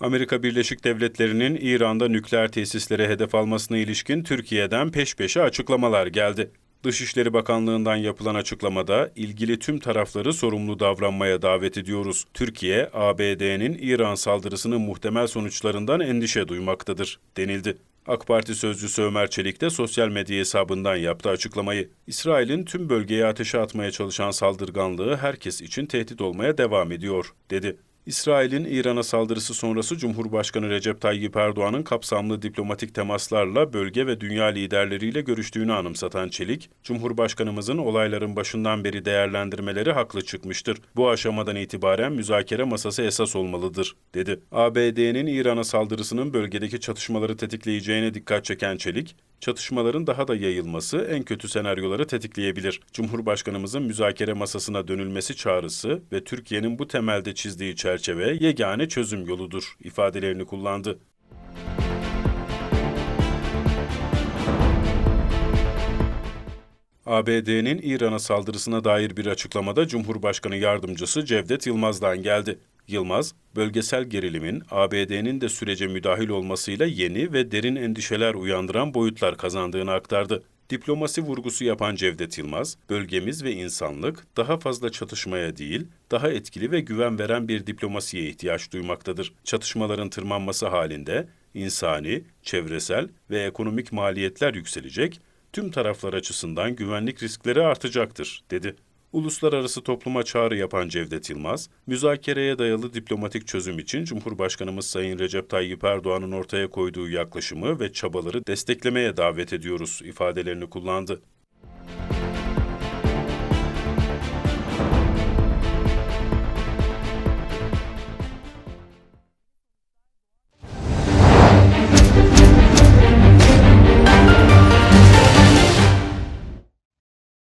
Amerika Birleşik Devletleri'nin İran'da nükleer tesislere hedef almasına ilişkin Türkiye'den peş peşe açıklamalar geldi. Dışişleri Bakanlığı'ndan yapılan açıklamada ilgili tüm tarafları sorumlu davranmaya davet ediyoruz. Türkiye, ABD'nin İran saldırısının muhtemel sonuçlarından endişe duymaktadır, denildi. AK Parti sözcüsü Ömer Çelik de sosyal medya hesabından yaptı açıklamayı. İsrail'in tüm bölgeye ateşe atmaya çalışan saldırganlığı herkes için tehdit olmaya devam ediyor, dedi. İsrail'in İran'a saldırısı sonrası Cumhurbaşkanı Recep Tayyip Erdoğan'ın kapsamlı diplomatik temaslarla bölge ve dünya liderleriyle görüştüğünü anımsatan Çelik, Cumhurbaşkanımızın olayların başından beri değerlendirmeleri haklı çıkmıştır. Bu aşamadan itibaren müzakere masası esas olmalıdır, dedi. ABD'nin İran'a saldırısının bölgedeki çatışmaları tetikleyeceğine dikkat çeken Çelik, çatışmaların daha da yayılması en kötü senaryoları tetikleyebilir. Cumhurbaşkanımızın müzakere masasına dönülmesi çağrısı ve Türkiye'nin bu temelde çizdiği çerçeve yegane çözüm yoludur ifadelerini kullandı. ABD'nin İran'a saldırısına dair bir açıklamada Cumhurbaşkanı Yardımcısı Cevdet Yılmaz'dan geldi. Yılmaz, bölgesel gerilimin ABD'nin de sürece müdahil olmasıyla yeni ve derin endişeler uyandıran boyutlar kazandığını aktardı. Diplomasi vurgusu yapan Cevdet Yılmaz, bölgemiz ve insanlık daha fazla çatışmaya değil, daha etkili ve güven veren bir diplomasiye ihtiyaç duymaktadır. Çatışmaların tırmanması halinde insani, çevresel ve ekonomik maliyetler yükselecek, tüm taraflar açısından güvenlik riskleri artacaktır, dedi. Uluslararası topluma çağrı yapan Cevdet Yılmaz, müzakereye dayalı diplomatik çözüm için Cumhurbaşkanımız Sayın Recep Tayyip Erdoğan'ın ortaya koyduğu yaklaşımı ve çabaları desteklemeye davet ediyoruz ifadelerini kullandı.